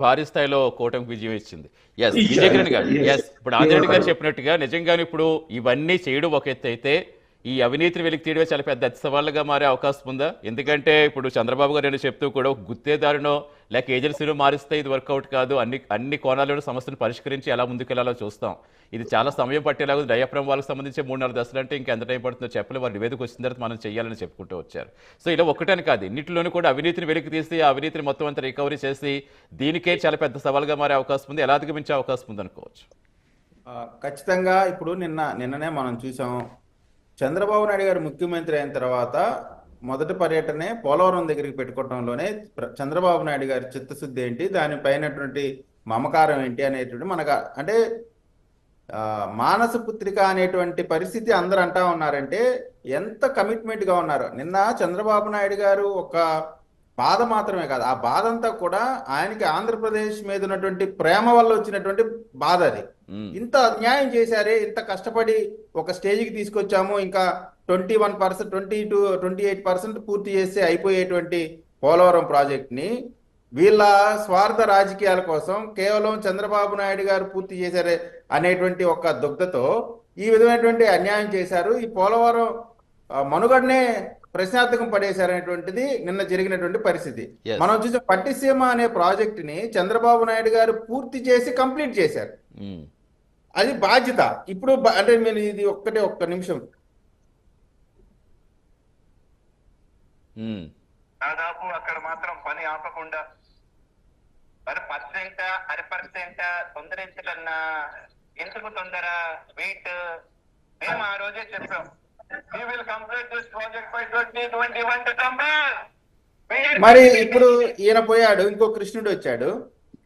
భారీ స్థాయిలో కూటమికి విజయం ఇచ్చింది ఎస్ గారు Yes. ఎస్ ఇప్పుడు ఆదిరెడ్డి గారు. చెప్పినట్టుగా నిజంగానే ఇప్పుడు ఇవన్నీ చేయడం ఒక ఎత్తు అయితే ఈ అవినీతిని వెలికి తీయడమే చాలా పెద్ద అతి సవాళ్ళగా మారే అవకాశం ఉందా? ఎందుకంటే ఇప్పుడు చంద్రబాబు గారు నేను చెప్తూ కూడా గుత్తేదారునో లేక ఏజెన్సీలో మారిస్తే ఇది వర్కౌట్ కాదు. అన్ని అన్ని కోణాల్లో సమస్యను పరిష్కరించి ఎలా ముందుకెళ్ళాలో చూస్తాం. ఇది చాలా సమయం పట్టేలాగా డయాఫ్రమ్ వాళ్ళకి సంబంధించి మూడు నాలుగు దశలు అంటే ఇంకా ఎంత టైం పడుతుందో చెప్పలే. వారి నివేదిక వచ్చిన తర్వాత మనం చేయాలని చెప్పుకుంటూ వచ్చారు. సో ఇలా ఒకటని కాదు. ఇన్నింటిలోనూ కూడా అవినీతిని వెలికి తీసి ఆ అవినీతిని మొత్తం అంతా రికవరీ చేసి దీనికే చాలా పెద్ద సవాల్గా మారే అవకాశం ఉంది. ఎలా అధిగమించే అవకాశం ఉంది అనుకోవచ్చు ఖచ్చితంగా ఇప్పుడు నిన్న నిన్ననే మనం చూసాం. చంద్రబాబు నాయుడు గారు ముఖ్యమంత్రి అయిన తర్వాత మొదటి పర్యటనే పోలవరం దగ్గరికి పెట్టుకోవడంలోనే చంద్రబాబు నాయుడు గారి చిత్తశుద్ధి ఏంటి? దానిపైనటువంటి మమకారం ఏంటి అనేటువంటి మనకు అంటే మానస పుత్రిక అనేటువంటి పరిస్థితి అందరూ అంటా ఉన్నారంటే ఎంత కమిట్మెంట్గా ఉన్నారు. నిన్న చంద్రబాబు నాయుడు గారు ఒక బాధ మాత్రమే కాదు. ఆ బాధ అంతా కూడా ఆయనకి ఆంధ్రప్రదేశ్ మీద ఉన్నటువంటి ప్రేమ వల్ల వచ్చినటువంటి బాధ అది. ఇంత అన్యాయం చేశారే ఇంత కష్టపడి ఒక స్టేజ్కి తీసుకొచ్చాము ఇంకా twenty one percent twenty two twenty eight percent పూర్తి చేస్తే అయిపోయేటువంటి పోలవరం ప్రాజెక్ట్ని వీళ్ళ స్వార్థ రాజకీయాల కోసం కేవలం చంద్రబాబు నాయుడు గారు పూర్తి చేశారే అనేటువంటి ఒక దుగ్ధతో ఈ విధమైనటువంటి అన్యాయం చేశారు. ఈ పోలవరం మనుగడనే ప్రశ్నార్థకం పడేశారనేటువంటిది నిన్న జరిగినటువంటి పరిస్థితి. మనం చూసే పట్టిసీమ అనే ప్రాజెక్ట్ని చంద్రబాబు నాయుడు గారు పూర్తి చేసి కంప్లీట్ చేశారు. ఉమ్, అది బాధ్యత. ఇప్పుడు అంటే నేను ఇది ఒక్కటే ఒక్క నిమిషం. ఉమ్, దాదాపు అక్కడ మాత్రం పని ఆపకుండా మరి పర్సెంట్ అర పర్సెంట్ తొందరించకన్నా ఎందుకు తొందర? వెయిట్ మేము ఆ రోజే చెప్పాం. We will complete this project by 2021 December. We- మరి ఇప్పుడు ఈయన పోయాడు ఇంకో కృష్ణుడు వచ్చాడు.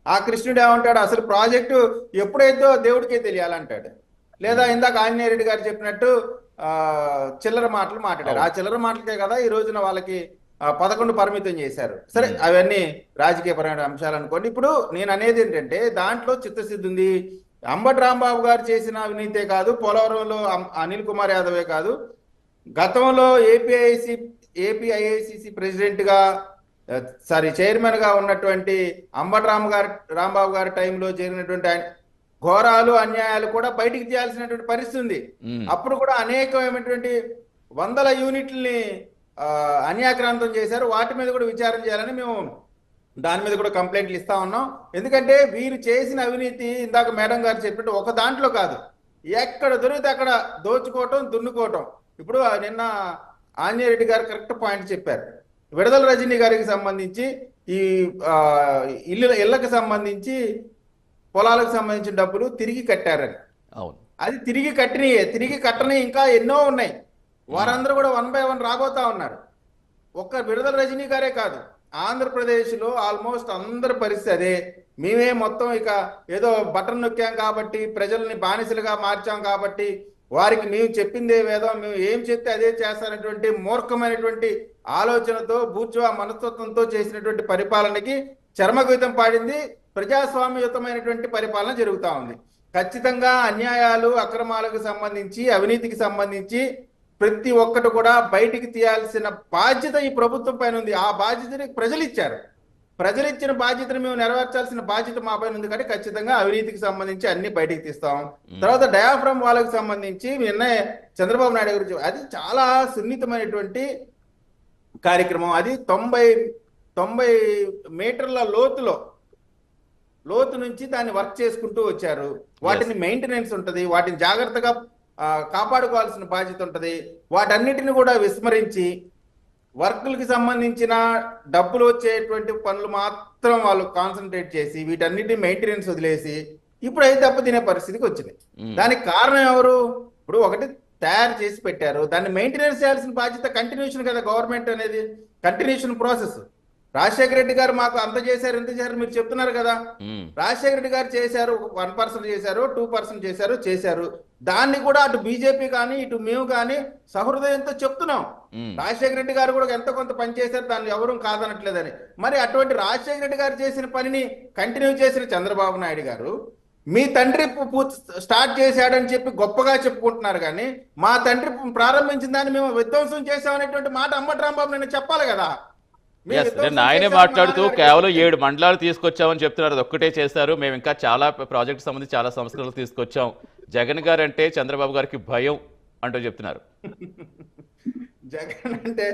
ఆ కృష్ణుడు ఏమంటాడు? అసలు ప్రాజెక్టు ఎప్పుడైతే దేవుడికే తెలియాలంటాడు? లేదా ఇందాక ఆంజనేయ రెడ్డి గారు చెప్పినట్టు ఆ చిల్లర మాటలు మాట్లాడారు. ఆ చిల్లర మాటలకే కదా ఈ రోజున వాళ్ళకి పదకొండు పరిమితం చేశారు. సరే అవన్నీ రాజకీయపరమైన అంశాలు అనుకోండి. ఇప్పుడు నేను అనేది ఏంటంటే దాంట్లో చిత్తశుద్ధి ఉంది అంబటి రాంబాబు గారు చేసిన అవినీతే కాదు పోలవరంలో అనిల్ కుమార్ యాదవే కాదు. గతంలో ఏపీఐసి ఏపీఐఐసిసి ప్రెసిడెంట్గా ఆ, సారీ చైర్మన్గా ఉన్నటువంటి అంబటి రామ్ గారి రాంబాబు గారి టైంలో జరిగినటువంటి ఘోరాలు అన్యాయాలు కూడా బయటికి తీయాల్సినటువంటి పరిస్థితి ఉంది. అప్పుడు కూడా అనేకమైనటువంటి వందల యూనిట్లని ఆ, అన్యాక్రాంతం చేశారు. వాటి మీద కూడా విచారణ చేయాలని మేము దాని మీద కూడా కంప్లైంట్లు ఇస్తా ఉన్నాం. ఎందుకంటే వీరు చేసిన అవినీతి ఇందాక మేడం గారు చెప్పినట్టు ఒక దాంట్లో కాదు. ఎక్కడ దొరికితే అక్కడ దోచుకోవటం దున్నుకోవటం. ఇప్పుడు నిన్న ఆంజనేయ రెడ్డి గారు కరెక్ట్ పాయింట్ చెప్పారు. విడుదల రజనీ గారికి సంబంధించి ఈ ఇల్లు ఇళ్ళకి సంబంధించి పొలాలకు సంబంధించిన డబ్బులు తిరిగి కట్టారని. అవును. అది తిరిగి కట్టినయే. తిరిగి కట్టని ఇంకా ఎన్నో ఉన్నాయి. వారందరూ కూడా వన్ బై వన్ రాబోతా ఉన్నారు. ఒక్క విడుదల రజనీ గారే కాదు. ఆంధ్రప్రదేశ్లో ఆల్మోస్ట్ అందరి పరిస్థితి అదే. మేమే మొత్తం ఇక ఏదో బటన్ నొక్కాం కాబట్టి ప్రజల్ని బానిసలుగా మార్చాం కాబట్టి వారికి మేము చెప్పిందే వేదం మేము ఏం చెప్తే అదే చేస్తారనేటువంటి మూర్ఖమైనటువంటి ఆలోచనతో బూర్చువా మనస్తత్వంతో చేసినటువంటి పరిపాలనకి చర్మగీతం పాడింది ప్రజాస్వామ్యయుతమైనటువంటి పరిపాలన జరుగుతా ఉంది. ఖచ్చితంగా అన్యాయాలు అక్రమాలకు సంబంధించి అవినీతికి సంబంధించి ప్రతి ఒక్కటి కూడా బయటికి తీయాల్సిన బాధ్యత ఈ ప్రభుత్వం పైన ఉంది. ఆ బాధ్యతని ప్రజలు ఇచ్చారు ప్రజలు ఇచ్చిన బాధ్యతను మేము నెరవేర్చాల్సిన బాధ్యత మా పైన ఉంది కాబట్టి ఖచ్చితంగా అవినీతికి సంబంధించి అన్ని బయటికి తీస్తాం. తర్వాత డయాఫ్రమ్ వాళ్ళకి సంబంధించి నిన్న చంద్రబాబు నాయుడు గురించి అది చాలా సున్నితమైనటువంటి కార్యక్రమం. అది తొంభై తొంభై మీటర్ల లోతులో లోతు నుంచి దాన్ని వర్క్ చేసుకుంటూ వచ్చారు. వాటిని మెయింటెనెన్స్ ఉంటది. వాటిని జాగ్రత్తగా కాపాడుకోవాల్సిన బాధ్యత ఉంటది. వాటన్నిటిని కూడా విస్మరించి వర్కులకి సంబంధించిన డబ్బులు వచ్చేటువంటి పనులు మాత్రం వాళ్ళు కాన్సన్ట్రేట్ చేసి వీటన్నిటిని మెయింటెనెన్స్ వదిలేసి ఇప్పుడు అయితే దెబ్బతినే పరిస్థితికి వచ్చింది. దానికి కారణం ఎవరు? ఇప్పుడు ఒకటి తయారు చేసి పెట్టారు. దాన్ని మెయింటెనెన్స్ చేయాల్సిన బాధ్యత కంటిన్యూషన్ కదా గవర్నమెంట్ అనేది. కంటిన్యూషన్ ప్రాసెస్ రాజశేఖర రెడ్డి గారు మాకు అంత చేశారు ఇంత చేశారు మీరు చెప్తున్నారు కదా. రాజశేఖర రెడ్డి గారు చేశారు వన్ పర్సెంట్ చేశారు టూ పర్సెంట్ చేశారు చేశారు. దాన్ని కూడా అటు బీజేపీ కానీ ఇటు మేము కానీ సహృదయంతో చెప్తున్నాం. రాజశేఖర రెడ్డి గారు కూడా ఎంత కొంత పని చేశారు దాన్ని ఎవరూ కాదనట్లేదని. మరి అటువంటి రాజశేఖర రెడ్డి గారు చేసిన పనిని కంటిన్యూ చేసిన చంద్రబాబు నాయుడు గారు మీ తండ్రి స్టార్ట్ చేశాడని చెప్పి గొప్పగా చెప్పుకుంటున్నారు కానీ మా తండ్రి ప్రారంభించిన దాన్ని మేము విధ్వంసం చేశామనేటువంటి మాట అంబటి రాంబాబు నేను చెప్పాలి కదా. మీరు ఎస్ విధ్వంసం నేను ఆయనే మాట్లాడుతూ కేవలం. ఏడు మండలాలు తీసుకొచ్చామని చెప్తున్నారు. అది ఒక్కటే చేశారు. మేము ఇంకా చాలా ప్రాజెక్ట్ సంబంధించి చాలా సంస్కరణలు తీసుకొచ్చాం. జగన్ గారు అంటే చంద్రబాబు గారికి భయం అంటూ చెప్తున్నారు. జగన్ అంటే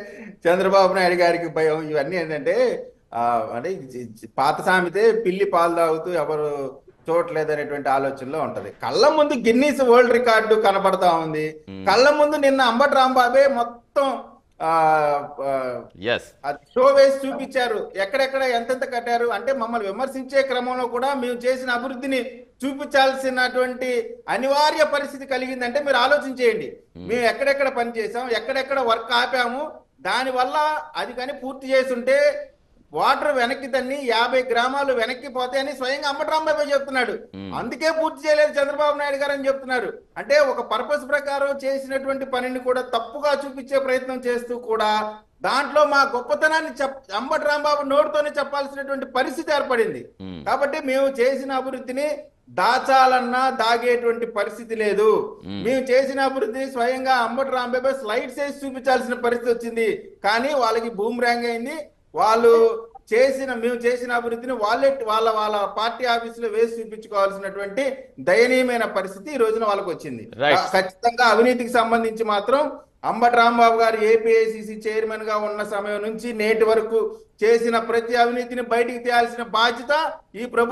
చంద్రబాబు నాయుడు గారికి భయం. ఇవన్నీ ఏంటంటే ఆ, అంటే పాత సామెతే పిల్లి పాలు తాగుతూ ఎవరు చూడట్లేదు అనేటువంటి ఆలోచనలో ఉంటది. కళ్ళ ముందు గిన్నీస్ వరల్డ్ రికార్డు కనపడతా ఉంది. కళ్ళ ముందు నిన్న అంబటి రాంబాబే మొత్తం షో వేసి చూపించారు. ఎక్కడెక్కడ ఎంతెంత కట్టారు? అంటే మమ్మల్ని విమర్శించే క్రమంలో కూడా మేము చేసిన అభివృద్ధిని చూపించాల్సినటువంటి అనివార్య పరిస్థితి కలిగిందంటే మీరు ఆలోచించేయండి మేము ఎక్కడెక్కడ పని చేసాం ఎక్కడెక్కడ వర్క్ ఆపాము దానివల్ల అది కానీ పూర్తి చేస్తుంటే వాటర్ వెనక్కి తన్ని యాభై గ్రామాలు వెనక్కి పోతాయని స్వయంగా అంబటరాంబాబు చెప్తున్నాడు. అందుకే పూర్తి చేయలేదు చంద్రబాబు నాయుడు గారు అని చెప్తున్నారు అంటే ఒక పర్పస్ ప్రకారం చేసినటువంటి పనిని కూడా తప్పుగా చూపించే ప్రయత్నం చేస్తూ కూడా దాంట్లో మా గొప్పతనాన్ని చెప్ అంబటి రాంబాబు నోటితోనే చెప్పాల్సినటువంటి పరిస్థితి ఏర్పడింది. కాబట్టి మేము చేసిన అభివృద్ధిని దాచాలన్నా దాగేటువంటి పరిస్థితి లేదు. మేము. చేసిన అభివృద్ధిని స్వయంగా అంబటి రాంబాబు స్లైడ్స్ వేసి చూపించాల్సిన పరిస్థితి వచ్చింది. కానీ వాళ్ళకి బూమ్ ర్యాంగ్ అయింది. వాళ్ళు చేసిన మేము చేసిన అభివృద్ధిని వాళ్ళే వాళ్ళ వాళ్ళ పార్టీ ఆఫీసులో వేసి చూపించుకోవాల్సినటువంటి దయనీయమైన పరిస్థితి ఈ రోజున వాళ్ళకి వచ్చింది. ఖచ్చితంగా అవినీతికి సంబంధించి మాత్రం అంబటి రాంబాబు గారు ఏపీఐసిసి చైర్మన్గా ఉన్న సమయం నుంచి నేటి వరకు చేసిన ప్రతి అవినీతిని బయటికి తేయాల్సిన బాధ్యత ఈ ప్రభుత్వం